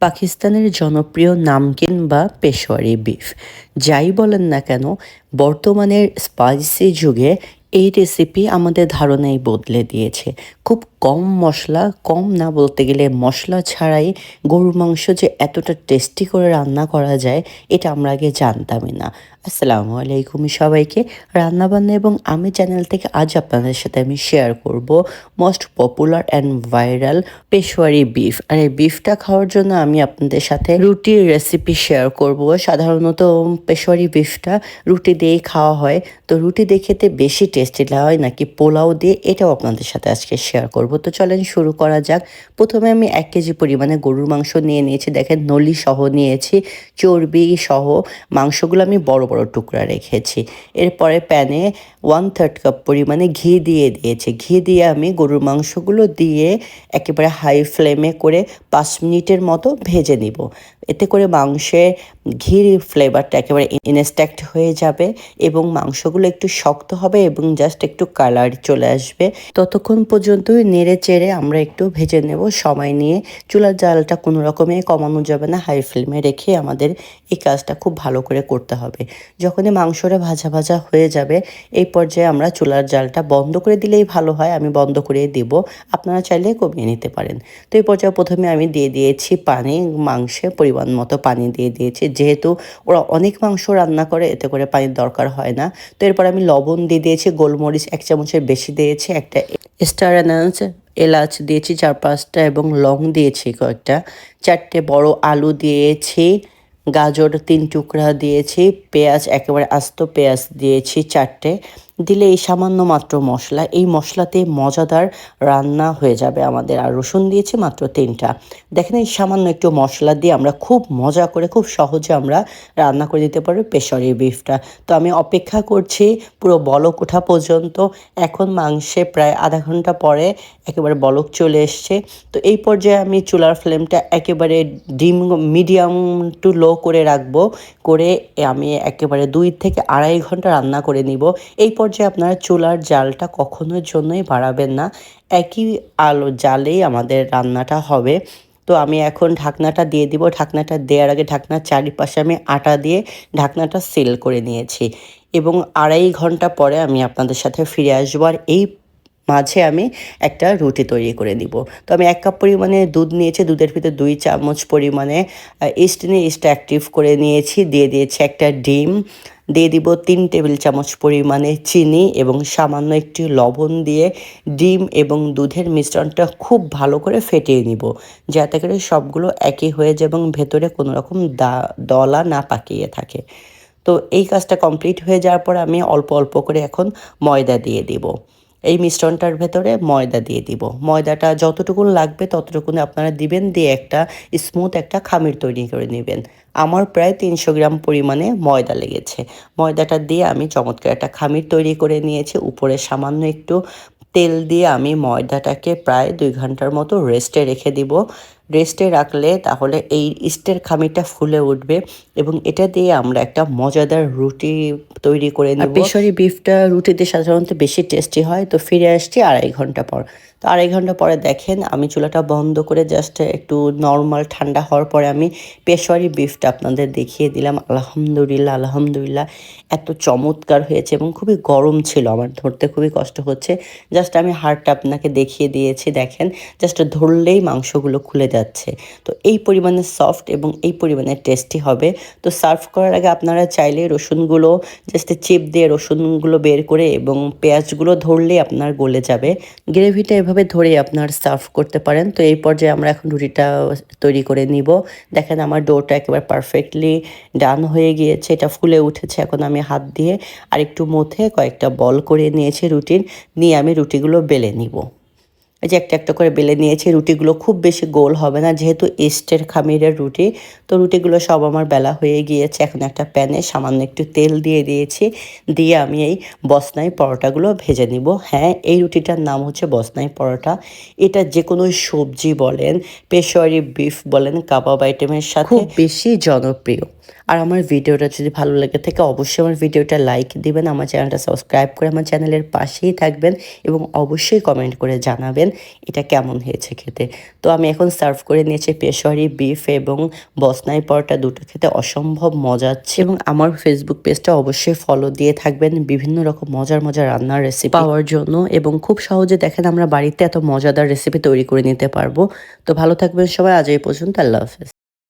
পাকিস্তানের জনপ্রিয় নামকিন বা পেশোয়ারি বিফ। যাই বলেন না কেন বর্তমানের স্পাইসি যুগে এই রেসিপি আমাদের ধারণাই বদলে দিয়েছে। খুব কম মশলা, কম না বলতে গেলে মশলা ছাড়াই গরুর মাংস যে এতটা টেস্টি করে রান্না করা যায়, এটা আমরা আগে জানতামই না। আসসালামু আলাইকুম সবাইকে। রান্নাবান্না এবং আমি চ্যানেল থেকে আজ আপনাদের সাথে আমি শেয়ার করব most popular and viral Peshawari beef আর এই বিফটা খাওয়ার জন্য আমি আপনাদের সাথে রুটির রেসিপি শেয়ার করব। সাধারণত পেশোয়ারি বিফটা রুটি দিয়েই খাওয়া হয়। তো রুটি দিয়ে খেতে বেশি টেস্টি হয় নাকি পোলাও দিয়ে, এটাও আপনাদের সাথে আজকে শেয়ার করব। তো চলেন শুরু করা যাক। প্রথমে আমি এক কেজি পরিমাণে গরুর মাংস নিয়ে নিয়েছি। দেখেন, নলি সহ নিয়েছি, চর্বি সহ। মাংসগুলো আমি বড় বড় টুকরা রেখেছি। এরপরে প্যানে ওয়ান থার্ড কাপ পরিমাণে ঘি দিয়ে দিয়েছি। ঘি দিয়ে আমি গরুর মাংসগুলো দিয়ে একেবারে হাই ফ্লেমে করে পাঁচ মিনিটের মতো ভেজে নিব। এতে করে মাংসে ঘির ফ্লেভারটা একেবারে ইনস্ট্যাক্ট হয়ে যাবে এবং মাংসগুলো একটু শক্ত হবে এবং জাস্ট একটু কালার চলে আসবে। ততক্ষণ পর্যন্তই নেড়ে চেড়ে আমরা একটু ভেজে নেব। সময় নিয়ে চুলার জালটা কোনো রকমে কমানো যাবে না। হাই ফ্লেমে রেখে আমাদের এই কাজটা খুব ভালো করে করতে হবে। যখনই মাংসটা ভাজা ভাজা হয়ে যাবে, এই পর্যায়ে আমরা চুলার জালটা বন্ধ করে দিলেই ভালো হয়। আমি বন্ধ করে দিব। আপনারা চাইলে কমিয়ে নিতে পারেন। তো এই পর্যায়ে প্রথমে আমি দিয়ে দিয়েছি পানি মাংসে পরিমাণ মতো পানি দিয়ে দিয়েছি। যেহেতু ওরা অনেক মাংস রান্না করে, এতে করে পানির দরকার হয় না। তো এরপর আমি লবণ দিয়ে দিয়েছি, গোলমরিচ এক চামচের বেশি দিয়েছি, একটা স্টার অ্যানাউন্স এলাচ দিয়েছি চার পাঁচটা এবং লং দিয়েছি কয়েকটা। চারটে বড় আলু দিয়েছি, গাজর তিন টুকরা দিয়েছি, পেঁয়াজ, একেবারে আস্ত পেঁয়াজ দিয়েছি চারটে। দিলে এই সামান্য মাত্র মশলা, এই মশলাতে মজাদার রান্না হয়ে যাবে আমাদের। আর রসুন দিয়েছি মাত্র তিনটা। দেখেন এই সামান্য একটু মশলা দিয়ে আমরা খুব মজা করে, খুব সহজে আমরা রান্না করে দিতে পারি পেশরি বিফটা। তো আমি অপেক্ষা করছি পুরো বলক ওঠা পর্যন্ত। এখন মাংসে প্রায় আধা ঘণ্টা পরে একেবারে বলক চলে এসছে। তো এই পর্যায়ে আমি চুলার ফ্লেমটা একেবারে ডিম মিডিয়াম টু লো করে রাখব। করে আমি একেবারে দুই থেকে আড়াই ঘণ্টা রান্না করে নিব। এই আপনারা চুলার জালটা কখনোর জন্যই বাড়াবেন না, একই আলো জালেই আমাদের রান্নাটা হবে। তো আমি এখন ঢাকনাটা দিয়ে দিব। ঢাকনাটা দেওয়ার আগে ঢাকনার চারিপাশে আমি আটা দিয়ে ঢাকনাটা সেল করে নিয়েছি। এবং আড়াই ঘণ্টা পরে আমি আপনাদের সাথে ফিরে আসব। আর এই মাঝে আমি একটা রুটি তৈরি করে নিব। তো আমি এক কাপ পরিমাণে দুধ নিয়েছি, দুধের ভিতরে দুই চামচ পরিমাণে ইস্ট নিয়ে ইস্ট অ্যাক্টিভ করে নিয়েছি। দিয়ে দিয়েছি একটা ডিম। দিয়ে দিব তিন টেবিল চামচ পরিমাণে চিনি এবং সামান্য একটি লবণ দিয়ে ডিম এবং দুধের মিশ্রণটা খুব ভালো করে ফেটিয়ে নিব, যাতে করে সবগুলো একই হয়ে যায় এবং ভেতরে কোনো রকম দা, দলা না পাকিয়ে থাকে। তো এই কাজটা কমপ্লিট হয়ে যাওয়ার পর আমি অল্প অল্প করে এখন ময়দা দিয়ে দিব। এই মিশ্রণটার ভেতরে ময়দা দিয়ে দিব। ময়দাটা যতটুকুন লাগবে ততটুকুন আপনারা দিবেন, দিয়ে একটা স্মুথ একটা খামির তৈরি করে নেবেন। আমার প্রায় তিনশো গ্রাম পরিমাণে ময়দা লেগেছে। ময়দাটা দিয়ে আমি চমৎকার একটা খামির তৈরি করে নিয়েছি। উপরে সামান্য একটু তেল দিয়ে আমি ময়দাটাকে প্রায় দুই ঘণ্টার মতো রেস্টে রেখে দিব। রেস্টে রাখলে তাহলে এই ইস্টের খামিটা ফুলে উঠবে এবং এটা দিয়ে আমরা একটা মজাদার রুটি তৈরি করে নেব। পেশরি বিফটা রুটিতে সাধারণত বেশি টেস্টি হয় তো ফিরে আসছি আড়াই ঘণ্টা পর। তো আড়াই ঘণ্টা পরে দেখেন, আমি চুলাটা বন্ধ করে জাস্ট একটু নর্মাল ঠান্ডা হওয়ার পরে আমি পেশোয়ারি বিফটা আপনাদের দেখিয়ে দিলাম। আলহামদুলিল্লাহ আলহামদুলিল্লাহ, এত চমৎকার হয়েছে এবং খুবই গরম ছিল আমার, ধরতে খুবই কষ্ট হচ্ছে। জাস্ট আমি হাড়টা আপনাকে দেখিয়ে দিয়েছি, দেখেন জাস্ট ধরলেই মাংসগুলো খুলে যাচ্ছে। তো এই পরিমাণে সফট এবং এই পরিমাণে টেস্টি হবে। তো সার্ভ করার আগে আপনারা চাইলে রসুনগুলো জাস্ট চিপ দিয়ে রসুনগুলো বের করে এবং পেঁয়াজগুলো ধরলেই আপনার গলে যাবে। গ্রেভিটা এভাবে ধরে আপনার সার্ভ করতে পারেন। তো এই পর্যায়ে আমরা এখন রুটিটা তৈরি করে নিব। দেখেন আমার ডোটা একেবারে পারফেক্টলি ডান হয়ে গিয়েছে। এটা ফুলে উঠেছে এখন আমি হাত দিয়ে। আর একটু মথে কয়েকটা বল করে নিয়েছি রুটির। নিয়ে আমি রুটিগুলো বেলে নিব। এই যে একটা একটা করে বেলে নিয়েছি, রুটিগুলো খুব বেশি গোল হবে না, যেহেতু ইস্টের খামিরের রুটি, তো রুটিগুলো সব আমার বেলা হয়ে গিয়েছে। এখন একটা প্যানে সামান্য একটু তেল দিয়ে দিয়েছি, দিয়ে আমি এই বসনাই পরোটাগুলো ভেজে নিব। হ্যাঁ এই রুটিটার নাম হচ্ছে বসনাই পরোটা। এটা যে কোনো সবজি বলেন, পেশোয়ারি বিফ বলেন, কাবাব আইটেমের সাথে বেশি জনপ্রিয়। আর আমার ভিডিওটা যদি ভালো লেগে থাকে, অবশ্যই আমার ভিডিওটা লাইক দিবেন, আমার চ্যানেলটা সাবস্ক্রাইব করে আমার চ্যানেলের পাশেই থাকবেন এবং অবশ্যই কমেন্ট করে জানাবেন এটা কেমন হয়েছে খেতে। তো আমি এখন সার্ভ করে নিয়েছি পেশোয়ারি বিফ এবং বসনাই পরোটা দুটো খেতে। অসম্ভব মজা এবং আমার ফেসবুক পেজটা অবশ্যই ফলো দিয়ে থাকবেন। বিভিন্ন রকম মজার মজার রান্নার রেসিপি পাওয়ার জন্য এবং খুব সহজে দেখেন আমরা বাড়িতে এত মজাদার রেসিপি তৈরি করে নিতে পারব। তো ভালো থাকবেন সবাই, আজ এই পর্যন্ত, আল্লাহ হাফেজ।